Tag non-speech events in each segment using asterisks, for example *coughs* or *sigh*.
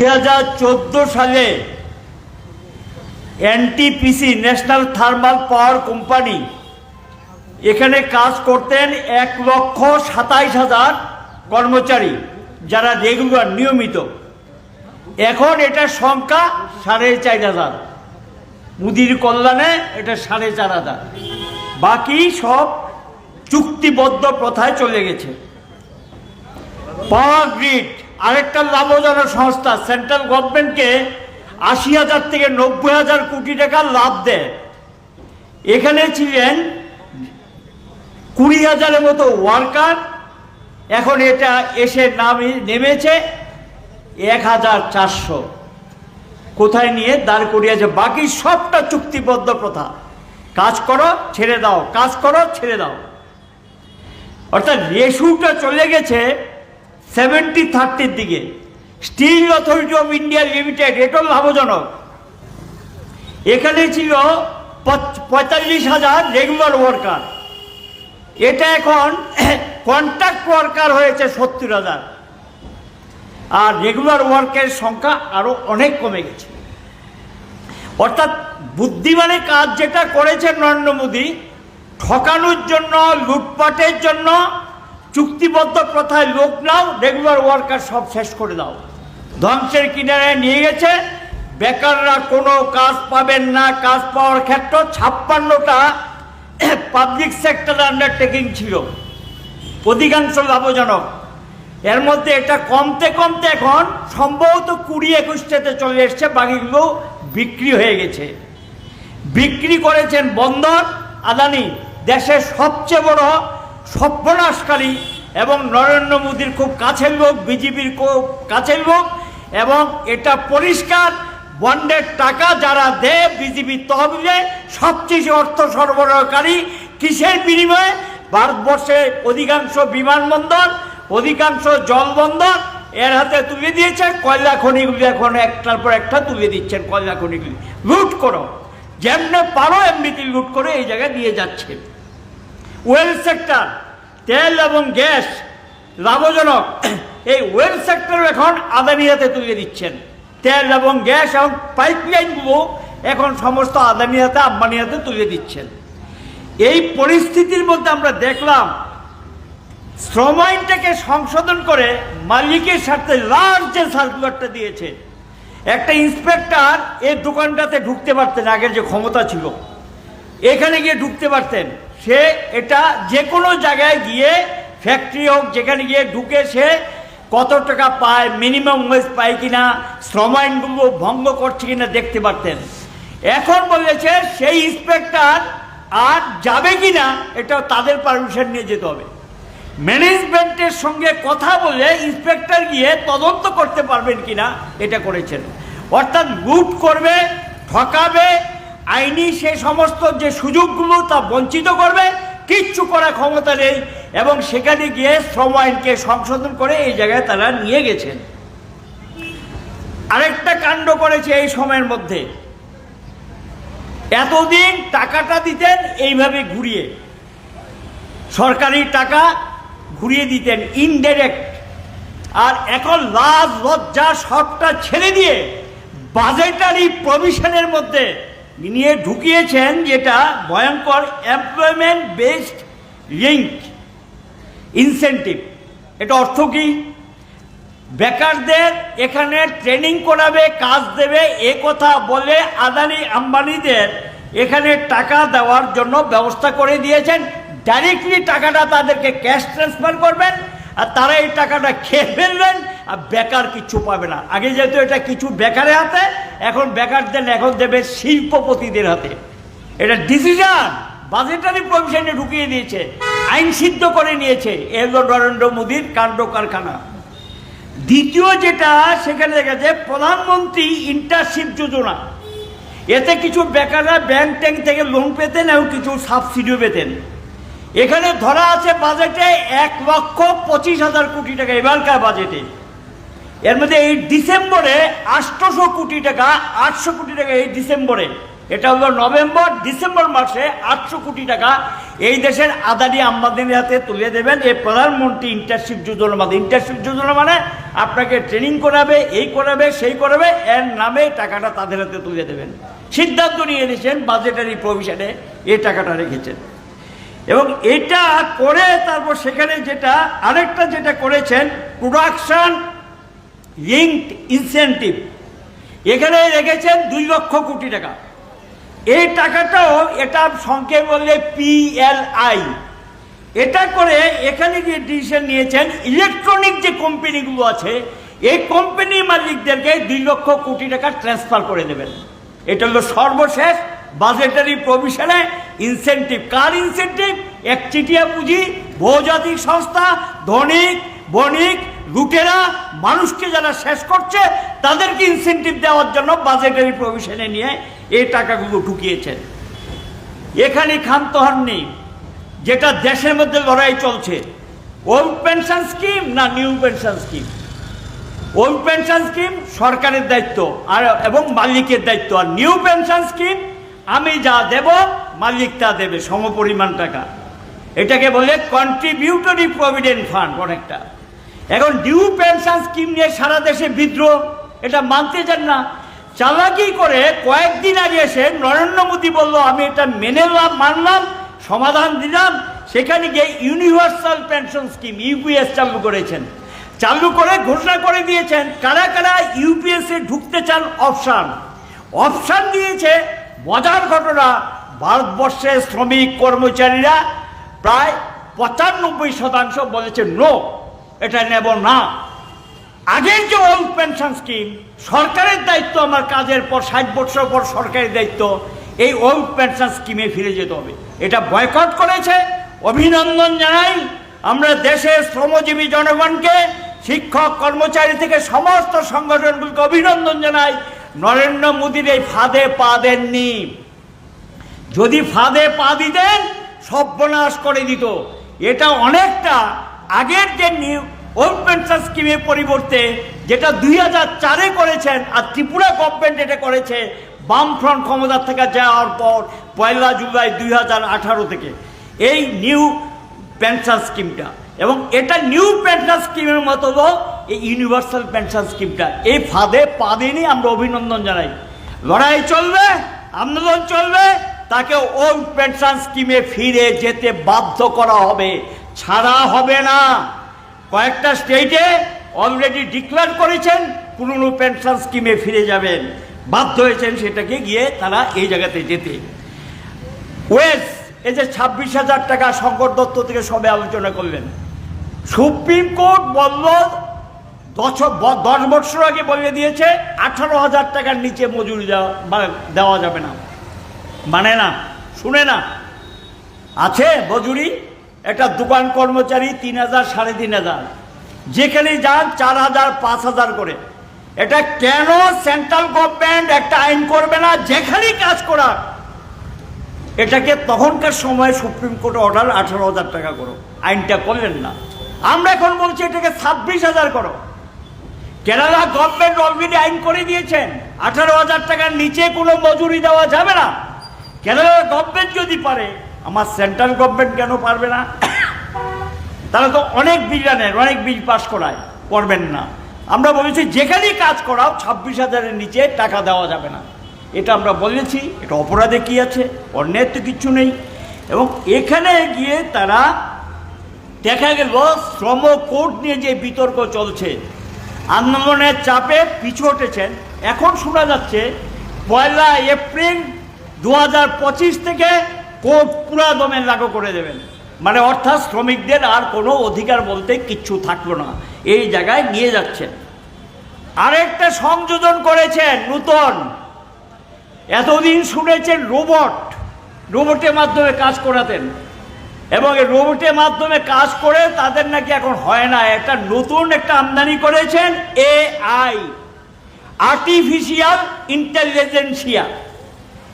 দুই হাজার চোদ্দ সালে NTPC national thermal power company এখানে কাজ করতেন এক লক্ষ সাতাইশ হাজার কর্মচারী, যারা রেগুলার নিয়মিত। এখন এটার সংখ্যা সাড়ে চার হাজার। মুদির কল্যাণে এটা সাড়ে চার হাজার। বাকি সব চুক্তিবদ্ধ প্রথায় চলে গেছে। পাওয়ার গ্রিড আরেকটা লাভজনক সংস্থা, সেন্ট্রাল গভর্নমেন্টকে আশি হাজার থেকে নব্বই হাজার কোটি টাকা লাভ দেয়। এখানে ছিলেন কুড়ি হাজারের মতো ওয়ার্কার, এখন এটা এসে নামে, নেমেছে এক হাজার চারশো। কোথায় নিয়ে? দাঁড় করিয়েছে বাকি সবটা চুক্তিবদ্ধ প্রথা। কাজ করো, ছেড়ে দাও। কাজ করো, ছেড়ে দাও। অর্থাৎ রেশুটা চলে গেছে সেভেন্টি থার্টির দিকে steel authority of India limited এটাও লাভজনক। এখানে ছিল পঁয়তাল্লিশ হাজার রেগুলার ওয়ার্কার এটা এখন *coughs* কন্ট্রাক্ট ওয়ার্কার হয়েছে সত্তর হাজার। আর রেগুলার ওয়ার্কের সংখ্যা আরও অনেক কমে গেছে। অর্থাৎ বুদ্ধিমানের কাজ যেটা করেছে নরেন্দ্র মোদী, ঠকানোর জন্য, লুটপাটের জন্য চুক্তিবদ্ধ প্রথায় লোক নাও রেগুলার ওয়ার্কার সব শেষ করে দাও। ধ্বংসের কিনারায় নিয়ে গেছে, বেকাররা কোনো কাজ পাবেন না, কাজ পাওয়ার ক্ষেত্রে ছাপ্পান্নটা পাবলিক সেক্টর আন্ডারটেকিং ছিল। অধিকাংশ লাভজনক। এর মধ্যে এটা কমতে কমতে এখন সম্ভবত কুড়ি একুশটাতে চলে এসছে, বাকিগুলো বিক্রি হয়ে গেছে। বিক্রি করেছেন বন্দর, আদানি, দেশের সবচেয়ে বড় সর্বনাশকারী এবং নরেন্দ্র মোদীর খুব কাছের লোক, বিজেপির খুব কাছের লোক এবং এটা পরিষ্কার, বন্ডের টাকা যারা দেয় বিজেপির তহবিলে সবচেয়ে অর্থ সরবরাহকারী কিসের বিনিময়ে? ভারতবর্ষে অধিকাংশ বিমানবন্দর, অধিকাংশ জলবন্দর এর হাতে তুলে দিয়েছে। কয়লা খনিগুলি এখন একটার পর একটা তুলে দিচ্ছেন কয়লা খনিগুলি। লুট করো। যেমনে পারো এমনিতে লুট করে এই জায়গায় দিয়ে যাচ্ছে ওয়েল সেক্টর, তেল এবং গ্যাস লাভজনক। এই ওয়েল সেক্টর এখন আদানি হাতে তুলে দিচ্ছেন। তেল এবং গ্যাস এবং পাইপলাইনগুলো এখন সমস্ত আদানি হাতে আম্বানি হাতে তুলে দিচ্ছেন। এই পরিস্থিতির মধ্যে আমরা দেখলাম, শ্রম আইনটাকে সংশোধন করে মালিকের স্বার্থে লার্জ যে সার্কুলারটা দিয়েছে, একটা ইন্সপেক্টর এই দোকানটাতে ঢুকতে পারতেন, আগের যে ক্ষমতা ছিল। এখানে গিয়ে ঢুকতে পারতেন। সে এটা যে কোনো জায়গায় গিয়ে ফ্যাক্টরি হোক, যেখানে গিয়ে ঢুকে সে কত টাকা পায় মিনিমাম ওয়েজ পায় কিনা, শ্রম আইনগুলো ভঙ্গ করছে কিনা দেখতে পারতেন। এখন বলেছে সেই ইন্সপেক্টর আর যাবে কি না এটা তাদের পারমিশন নিয়ে যেতে হবে। ম্যানেজমেন্টের সঙ্গে কথা বলে ইন্সপেক্টর গিয়ে তদন্ত করতে পারবেন কিনা, এটা করেছেন। অর্থাৎ লুট করবে, ঠকাবে আইনি সে সমস্ত যে সুযোগগুলো তা বঞ্চিত করবে, কিচ্ছু করার ক্ষমতা নেই এবং সেখানে গিয়ে শ্রম আইনকে সংশোধন করে এই জায়গায় তারা নিয়ে গেছেন। আরেকটা কাণ্ড করেছে এই সময়ের মধ্যে। এতদিন টাকাটা দিতেন এইভাবে ঘুরিয়ে। সরকারি টাকা ঘুরিয়ে দিতেন ইনডাইরেক্ট আর এখন লাজ, লজ্জা সবটা ছেড়ে দিয়ে বাজেটারি প্রভিশনের মধ্যে নিয়ে ঢুকিয়েছেন যেটা ভয়ঙ্কর এমপ্লয়মেন্ট বেসড লিঙ্ক ইনসেন্টিভ এটা অর্থ কি? বেকারদের এখানে ট্রেনিং করাবে, কাজ দেবে, এ কথা বলে আদানি আম্বানিদের এখানে টাকা দেওয়ার জন্য ব্যবস্থা করে দিয়েছেন। ডাইরেক্টলি টাকাটা তাদেরকে ক্যাশ ট্রান্সফার করবেন আর তারা এই টাকাটা খেয়ে ফেলবেন। আর বেকার কিচ্ছু পাবে না। আগে যেহেতু এটা কিছু বেকারের হাতে, এখন বেকারদের এখন দেবে শিল্পপতিদের হাতে। এটা ডিসিশন বাজেটারি প্রভিশনে ঢুকিয়ে দিয়েছে, আইন সিদ্ধ করে নিয়েছে এলো নরেন্দ্র মোদীর কাণ্ড কারখানা। দ্বিতীয় যেটা, সেখানে দেখা প্রধানমন্ত্রী ইন্টারশিপ যোজনা। এতে কিছু বেকাররা ব্যাংক ট্যাঙ্ক থেকে লোন পেতেন এবং কিছু সাবসিডিও পেতেন। এখানে ধরা আছে বাজেটে এক লক্ষ পঁচিশ হাজার কোটি টাকা, এবারকার বাজেটে এর মধ্যে এই ডিসেম্বরে আটশোশো কোটি টাকা, আটশো কোটি টাকা এই ডিসেম্বরে। এটা হলো নভেম্বর, ডিসেম্বর মাসে আটশো কোটি টাকা এই দেশের আদানি আম্বানির হাতে তুলে দেবেন। এই প্রধানমন্ত্রী ইন্টার্নশিপ যোজনা মানে ইন্টার্নশিপ যোজনা মানে আপনাকে ট্রেনিং করাবে, এই করাবে, সেই করাবে, এর নামে টাকাটা তাদের হাতে তুলে দেবেন। সিদ্ধান্ত নিয়ে নিয়েছেন বাজেটারি প্রভিশনে এই টাকাটা রেখেছেন। এবং এটা করে তারপর সেখানে যেটা, আরেকটা যেটা করেছেন প্রোডাকশন লিঙ্কড ইনসেন্টিভ এখানে রেখেছেন দুই লক্ষ কোটি টাকা। এই টাকাটাও এটা সংক্ষেপ বললে পিএলআই এটা করে এখানে যে ডিসিশন নিয়েছেন ইলেকট্রনিক যে কোম্পানিগুলো আছে, এই কোম্পানির মালিকদেরকে দুই লক্ষ কোটি টাকা ট্রান্সফার করে দেবেন। এটা হলো সর্বশেষ বাজেটারি প্রভিশনে ইনসেন্টিভ কার ইনসেন্টিভ একচিটিয়া পুঁজি, বহুজাতিক সংস্থা, ধনিক, বণিক লুটেরা মানুষকে যারা শেষ করছে, তাদেরকে ইনসেন্টিভ দেওয়ার জন্য বাজেটারি প্রভিশনে নিয়ে এই টাকাগুলো ঢুকিয়েছেন। এখানে ক্ষান্ত হননি যেটা দেশের মধ্যে লড়াই চলছে। ওল্ড পেনশন স্কিম না new pension scheme old pension scheme সরকারের দায়িত্ব, আর এবং মালিকের দায়িত্ব। আর নিউ পেনশন স্কিম আমি যা দেব, মালিক তা দেবে, সমপরিমাণ টাকা। এটাকে বলে কন্ট্রিবিউটরি প্রভিডেন্ট ফান্ড অনেকটা। এখন ডিউ পেনশন স্কিম নিয়ে সারা দেশে বিদ্রোহ, এটা মানতে চান না। চালাকি করে কয়েকদিন আগে এসে নরেন্দ্র মোদী বলল, আমি এটা মেনে নিলাম মানলাম, সমাধান দিলাম। সেখানে গিয়ে ইউনিভার্সাল পেনশন স্কিম ইউপিএস চালু করেছেন। চালু করে ঘোষণা করে দিয়েছেন, কারা কারা ইউপিএস ঢুকতে চান অপশান অপশান দিয়েছে মজার ঘটনা, ভারতবর্ষের শ্রমিক কর্মচারীরা প্রায় পঁচানব্বই শতাংশ বলেছে নো এটা নেব না। আগের যে ওল্ড পেনশন স্কিম সরকারের দায়িত্ব আমার কাজের পর ষাট বছর পর সরকারের দায়িত্ব, এই ওল্ড পেনশন স্কিমে ফিরে যেতে হবে। এটা বয়কট করেছে, অভিনন্দন জানাই। আমরা দেশের শ্রমজীবী জনগণকে, শিক্ষক, কর্মচারী থেকে সমস্ত সংগঠনগুলোকে অভিনন্দন জানাই। নরেন্দ্র মোদীর এই ফাঁদে পা দেননি। যদি ফাঁদে পা দিতেন, সর্বনাশ করে দিত। এটা অনেকটা আগের যে নিউ ওল্ড পেনশন স্কিমের পরিবর্তে যেটা দুই হাজার চারে করেছেন আর ত্রিপুরা গভর্নমেন্ট এটা করেছে, বামফ্রন্ট ক্ষমতা থেকে যাওয়ার পর পয়লা জুলাই দুই হাজার আঠারো থেকে। এই নিউ পেনশন স্কিমটা এবং এটা নিউ পেনশন স্কিমের মতো এই ইউনিভার্সাল পেনশন স্কিমটা এই ফাঁদে পা দিনই আমরা অভিনন্দন জানাই। লড়াই চলবে, আন্দোলন চলবে, তাকে ওল্ড পেনশন স্কিমে ফিরে যেতে বাধ্য করা হবে। ছাড়া হবে না। কয়েকটা স্টেটে অলরেডি ডিক্লেয়ার করেছেন, পুরনো পেনশন স্কিমে ফিরে যাবেন। বাধ্য হয়েছেন সেটাকে গিয়ে তারা এই জায়গাতে যেতে। ওয়েস এই যে ছাব্বিশ হাজার টাকা শঙ্কর দত্ত থেকে সবে আলোচনা করলেন। সুপ্রিম কোর্ট বলল, দশ দশ বছর আগে বলে দিয়েছে, আঠারো হাজার টাকার নিচে মজুরি দেওয়া যাবে না। মানে না, শুনে না। আছে মজুরি একটা দোকান কর্মচারী তিন হাজার, সাড়ে তিন হাজার। যেখানে যান চার হাজার, পাঁচ হাজার করে। এটা কেন সেন্ট্রাল গভর্নমেন্ট একটা আইন করবে না? যেখানেই কাজ করা এটাকে তখনকার সময় সুপ্রিম কোর্টে অর্ডার আঠারো হাজার টাকা করো। আইনটা করলেন না। আমরা এখন বলছি এটাকে ছাব্বিশ হাজার করো। কেরালা গভর্নমেন্ট অলরেডি আইন করে দিয়েছেন। আঠারো হাজার টাকার নিচে কোনো মজুরি দেওয়া যাবে না। কেরালা গভর্নমেন্ট যদি পারে আমার সেন্ট্রাল গভর্নমেন্ট কেন পারবে না? তারা তো অনেক বিল আনেন, অনেক বিল পাস করায়, করবেন না। আমরা বলেছি, যেখানেই কাজ করাও, ছাব্বিশ হাজারের নিচে টাকা দেওয়া যাবে না। এটা আমরা বলেছি, এটা অপরাধে কি আছে? অন্যের তো কিচ্ছু নেই। এবং এখানে গিয়ে তারা দেখা গেল, শ্রম কোর্ট নিয়ে যে বিতর্ক চলছে, আন্দোলনের চাপে পিছু হটেছেন। এখন শোনা যাচ্ছে, পয়লা এপ্রিল দু হাজার পঁচিশ থেকে কোর্ট পুরা দমে লাগু করে দেবেন। মানে অর্থাৎ শ্রমিকদের আর কোনো অধিকার বলতে কিচ্ছু থাকল না। এই জায়গায় নিয়ে যাচ্ছেন। আরেকটা সংযোজন করেছেন নূতন। এতদিন শুনেছেন রোবট। রোবটের মাধ্যমে কাজ করাতেন। এবং এই রোবটের মাধ্যমে কাজ করে তাদের নাকি এখন হয় না। একটা নতুন একটা আমদানি করেছেন এআই। আর্টিফিশিয়াল ইন্টেলিজেন্সিয়া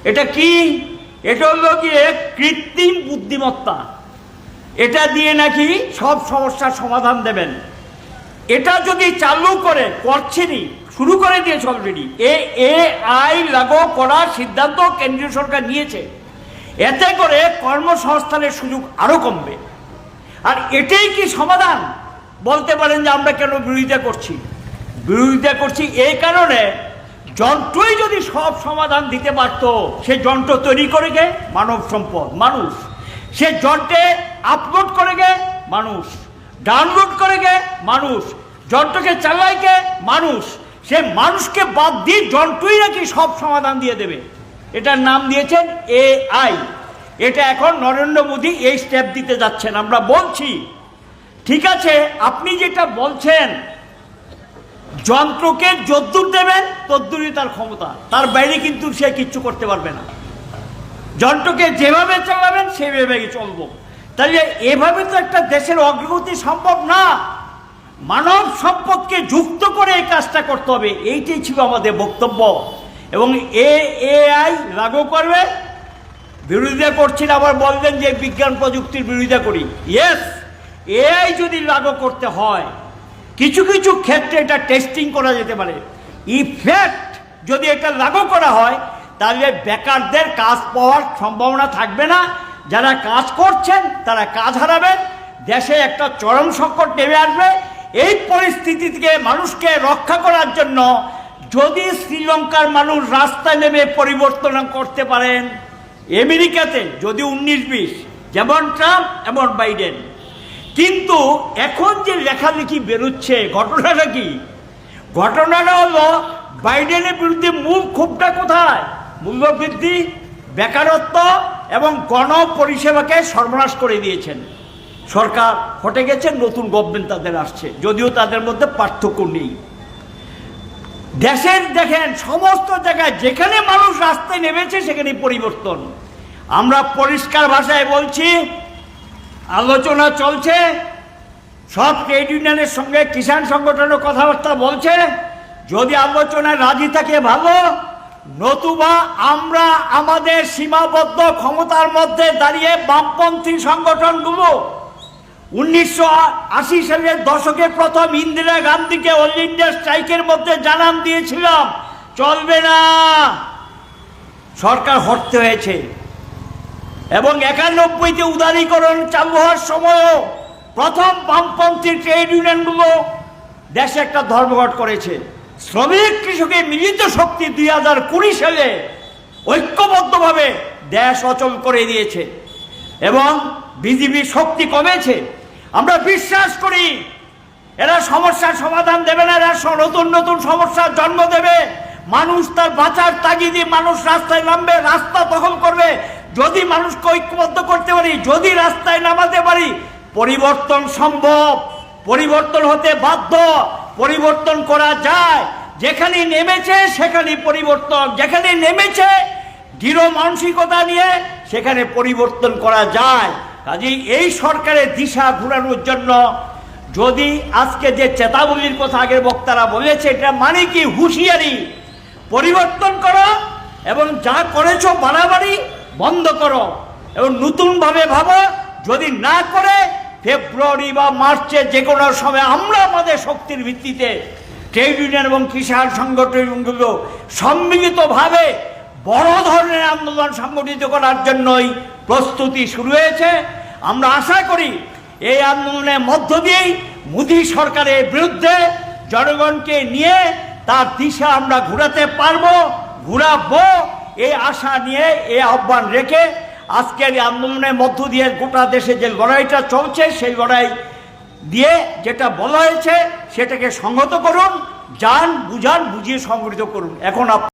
এটা কি? এটা হলো গিয়ে কৃত্রিম বুদ্ধিমত্তা। এটা দিয়ে নাকি সব সমস্যার সমাধান দেবেন। এটা যদি চালু করে, করছেনই, শুরু করে দিয়েছে অলরেডি এ এ, আই লাগু করার সিদ্ধান্ত কেন্দ্রীয় সরকার নিয়েছে। এতে করে কর্মসংস্থানের সুযোগ আরও কমবে। আর এটাই কি সমাধান? বলতে পারেন যে আমরা কেন বিরোধিতা করছি। বিরোধিতা করছি এই কারণে যন্ত্রই যদি সব সমাধান দিতে পারতো, সে যন্ত্র তৈরি করে গে, মানব সম্পদ, মানুষ। সে যন্ত্রে আপলোড করে গে, মানুষ। ডাউনলোড করে গে, মানুষ। যন্ত্রকে চালায় গে, মানুষ। সে মানুষকে বাদ দিয়ে যন্ত্রই নাকি সব সমাধান দিয়ে দেবে। এটার নাম দিয়েছেন এআই এটা এখন নরেন্দ্র মোদী এই স্টেপ দিতে যাচ্ছেন। আমরা বলছি, ঠিক আছে, আপনি যেটা বলছেন যন্ত্রকে যদ্দূর দেবেন, তদ্দূরই তার ক্ষমতা। তার বাইরে কিন্তু সে কিচ্ছু করতে পারবে না। যন্ত্রকে যেভাবে চালাবেন, সেভাবে চলবো। তাহলে এভাবে তো একটা দেশের অগ্রগতি সম্ভব না। মানব সম্পদকে যুক্ত করে এই কাজটা করতে হবে। এইটাই ছিল আমাদের বক্তব্য। এবং এ, এআই লাগু করবে। বিরোধিতা করছেন আবার বলবেন যে বিজ্ঞান প্রযুক্তির বিরোধিতা করি। ইয়েস এআই যদি লাগু করতে হয় কিছু কিছু ক্ষেত্রে এটা টেস্টিং করা যেতে পারে। ইফেক্ট যদি এটা লাগু করা হয়, তাহলে বেকারদের কাজ পাওয়ার সম্ভাবনা থাকবে না। যারা কাজ করছেন, তারা কাজ হারাবেন। দেশে একটা চরম সংকট নেমে আসবে। এই পরিস্থিতি থেকে মানুষকে রক্ষা করার জন্য যদি শ্রীলঙ্কার মানুষ রাস্তায় নেমে পরিবর্তন করতে পারেন, আমেরিকাতে যদি উনিশ বিশ, যেমন ট্রাম্প, এমন বাইডেন। কিন্তু এখন যে লেখালেখি বেরোচ্ছে, ঘটনাটা কি? ঘটনাটা হলো, বাইডেনের বিরুদ্ধে মূল ক্ষোভটা কোথায়? মূল্যবৃদ্ধি বেকারত্ব এবং গণ পরিষেবাকে সর্বনাশ করে দিয়েছেন। সরকার হটে গেছে, নতুন গভর্নমেন্ট তাদের আসছে, যদিও তাদের মধ্যে পার্থক্য নেই। দেশের দেখেন, সমস্ত জায়গায় যেখানে মানুষ রাস্তায় নেমেছে সেখানে পরিবর্তন। আমরা পরিষ্কার ভাষায় বলছি আলোচনা চলছে। সব ট্রেড ইউনিয়নের সঙ্গে কিষাণ সংগঠনের কথাবার্তা বলছে। যদি আলোচনায় রাজি থাকে, ভালো। নতুবা আমরা আমাদের সীমাবদ্ধ ক্ষমতার মধ্যে দাঁড়িয়ে বামপন্থী সংগঠনগুলো উনিশশো আশি সালের দশকের প্রথম ইন্দিরা গান্ধীকে অল ইন্ডিয়া স্ট্রাইকের মধ্যে জানান দিয়েছিলাম, চলবে না। সরকার হটতে হয়েছে। এবং একানব্বইতে উদারীকরণ চালু হওয়ার সময়ও প্রথম বামপন্থী ট্রেড ইউনিয়নগুলো দেশে একটা ধর্মঘট করেছে। শ্রমিক কৃষকের মিলিত শক্তি দুই হাজার কুড়ি সালে ঐক্যবদ্ধভাবে দেশ অচল করে দিয়েছে এবং বিজেপির শক্তি কমেছে। আমরা বিশ্বাস করি, এরা সমস্যার সমাধান দেবে না, এরা নতুন নতুন সমস্যার জন্ম দেবে। মানুষ তার বাঁচার তাগিদে মানুষ রাস্তায় নামবে, রাস্তা দখল করবে। যদি মানুষকে ঐক্যবদ্ধ করতে পারি, যদি রাস্তায় নামাতে পারি, পরিবর্তন সম্ভব। পরিবর্তন হতে বাধ্য। পরিবর্তন করা যায়। যেখানে নেমেছে, সেখানে পরিবর্তন। যেখানে নেমেছে, দৃঢ় মানসিকতা নিয়ে সেখানে পরিবর্তন করা যায়। কাজেই এই সরকারের দিশা ঘুরানোর জন্য যদি আজকে যে চেতাবলীর কথা আগের বক্তারা বলেছে, এটা মানে কি? হুঁশিয়ারি। পরিবর্তন করো এবং যা করেছ বাড়াবাড়ি বন্ধ করো। এবং নতুনভাবে ভাবো, যদি না করে, ফেব্রুয়ারি বা মার্চে যে কোনো সময় আমরা আমাদের শক্তির ভিত্তিতে ট্রেড ইউনিয়ন এবং কিষাণ সংগঠনগুলো সম্মিলিতভাবে বড় ধরনের আন্দোলন সংগঠিত করার জন্যই প্রস্তুতি শুরু হয়েছে। আমরা আশা করি, এই আন্দোলনের মধ্য দিয়েই মোদী সরকারের বিরুদ্ধে জনগণকে নিয়ে তার দিশা আমরা ঘুরাতে পারব, ঘুরাবো। এই আশা নিয়ে এই আহ্বান রেখে আজকের এই আন্দোলনের মধ্য দিয়ে গোটা দেশে যে লড়াইটা চলছে, সেই লড়াই দিয়ে যেটা বলা হয়েছে, সেটাকে সংহত করুন, যান, বুঝান, বুঝিয়ে সংগঠিত করুন। এখন